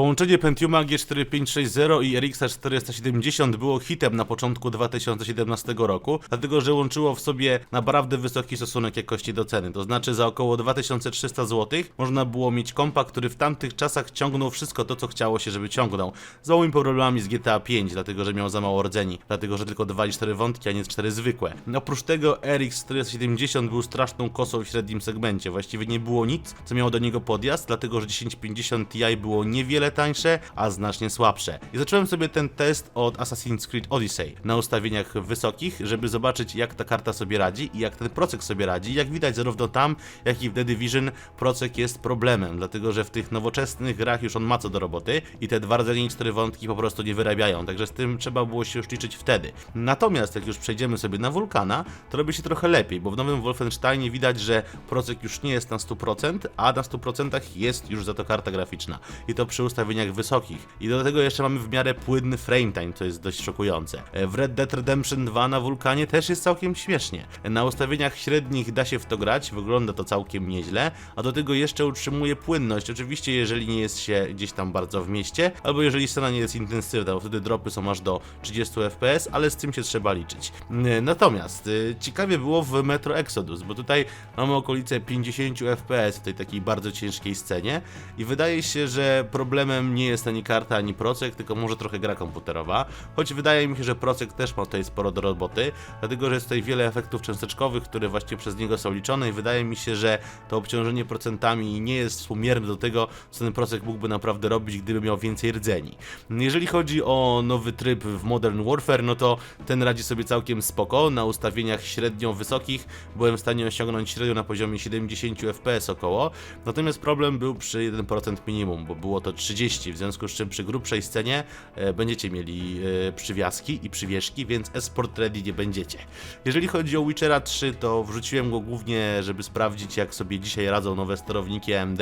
Połączenie Pentiuma G4560 i RX 470 było hitem na początku 2017 roku, dlatego że łączyło w sobie naprawdę wysoki stosunek jakości do ceny. To znaczy za około 2300 zł można było mieć kompa, który w tamtych czasach ciągnął wszystko to, co chciało się, żeby ciągnął. Z małymi problemami z GTA 5, dlatego że miał za mało rdzeni, dlatego że tylko dawali 4 wątki, a nie 4 zwykłe. Oprócz tego RX 470 był straszną kosą w średnim segmencie. Właściwie nie było nic, co miało do niego podjazd, dlatego że 1050 Ti było niewiele tańsze, a znacznie słabsze. I zacząłem sobie ten test od Assassin's Creed Odyssey na ustawieniach wysokich, żeby zobaczyć jak ta karta sobie radzi i jak ten procek sobie radzi. Jak widać zarówno tam, jak i w The Division procek jest problemem, dlatego że w tych nowoczesnych grach już on ma co do roboty i te dwa rdzenie cztery wątki po prostu nie wyrabiają, także z tym trzeba było się już liczyć wtedy. Natomiast jak już przejdziemy sobie na Vulkana, to robi się trochę lepiej, bo w nowym Wolfensteinie widać, że procek już nie jest na 100%, a na 100% jest już za to karta graficzna. I to przy ustawieniach wysokich. I do tego jeszcze mamy w miarę płynny frame time, co jest dość szokujące. E, W Red Dead Redemption 2 na Vulkanie też jest całkiem śmiesznie. Na ustawieniach średnich da się w to grać, wygląda to całkiem nieźle, a do tego jeszcze utrzymuje płynność. Oczywiście, jeżeli nie jest się gdzieś tam bardzo w mieście, albo jeżeli scena nie jest intensywna, bo wtedy dropy są aż do 30 fps, ale z tym się trzeba liczyć. E, Natomiast e, ciekawie było w Metro Exodus, bo tutaj mamy okolice 50 fps w tej takiej bardzo ciężkiej scenie i wydaje się, że problemem nie jest ani karta, ani procek, tylko może trochę gra komputerowa, choć wydaje mi się, że procek też ma tutaj sporo do roboty, dlatego że jest tutaj wiele efektów cząsteczkowych, które właśnie przez niego są liczone i wydaje mi się, że to obciążenie procentami nie jest współmierne do tego, co ten procek mógłby naprawdę robić, gdyby miał więcej rdzeni. Jeżeli chodzi o nowy tryb w Modern Warfare, no to ten radzi sobie całkiem spoko, na ustawieniach średnio wysokich byłem w stanie osiągnąć średnio na poziomie 70 fps około, natomiast problem był przy 1% minimum, bo było to 30, w związku z czym przy grubszej scenie e, będziecie mieli e, przywiaski i przywieszki, więc Esport Ready nie będziecie. Jeżeli chodzi o Witchera 3, to wrzuciłem go głównie, żeby sprawdzić jak sobie dzisiaj radzą nowe sterowniki AMD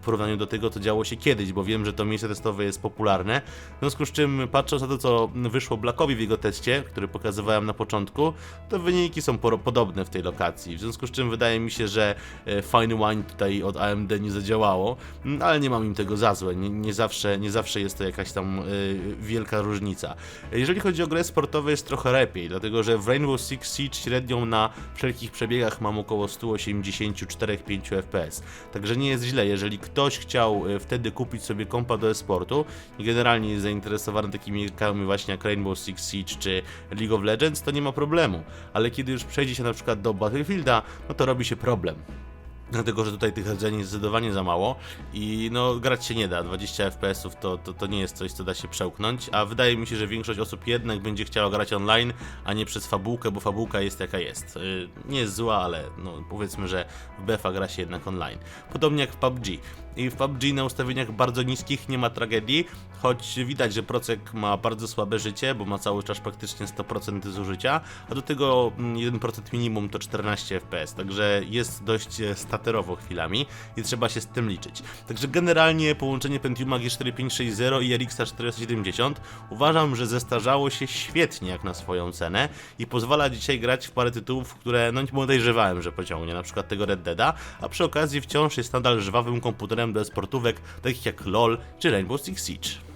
w porównaniu do tego, co działo się kiedyś, bo wiem, że to miejsce testowe jest popularne. W związku z czym, patrząc na to, co wyszło Blackowi w jego teście, który pokazywałem na początku, to wyniki są podobne w tej lokacji. W związku z czym wydaje mi się, że e, Fine Wine tutaj od AMD nie zadziałało, Mm, ale nie mam im tego za złe. Nie, nie, zawsze, nie zawsze jest to jakaś tam e, wielka różnica. Jeżeli chodzi o grę sportowe, jest trochę lepiej, dlatego że w Rainbow Six Siege średnią na wszelkich przebiegach mam około 184-5 FPS. Także nie jest źle. Jeżeli ktoś chciał e, wtedy kupić sobie kompa do e-sportu i generalnie jest zainteresowany takimi gierkami właśnie jak Rainbow Six Siege czy League of Legends, to nie ma problemu. Ale kiedy już przejdzie się na przykład do Battlefielda, no to robi się problem. Dlatego, że tutaj tych rdzeni jest zdecydowanie za mało i no grać się nie da. 20 FPS-ów to, to, to nie jest coś, co da się przełknąć, a wydaje mi się, że większość osób jednak będzie chciała grać online, a nie przez fabułkę, bo fabułka jest jaka jest. Yy, Nie jest zła, ale no powiedzmy, że w BFA gra się jednak online. Podobnie jak w PUBG. I w PUBG na ustawieniach bardzo niskich nie ma tragedii, choć widać, że procek ma bardzo słabe życie, bo ma cały czas praktycznie 100% zużycia, a do tego mm, 1% minimum to 14 FPS, także jest dość e, staterowo chwilami i trzeba się z tym liczyć. Także generalnie połączenie Pentiuma G4560 i RX 470 uważam, że zestarzało się świetnie jak na swoją cenę i pozwala dzisiaj grać w parę tytułów, które no nie podejrzewałem, że pociągnie, na przykład tego Red Deada, a przy okazji wciąż jest nadal żwawym komputerem do sportówek takich jak LoL czy Rainbow Six Siege.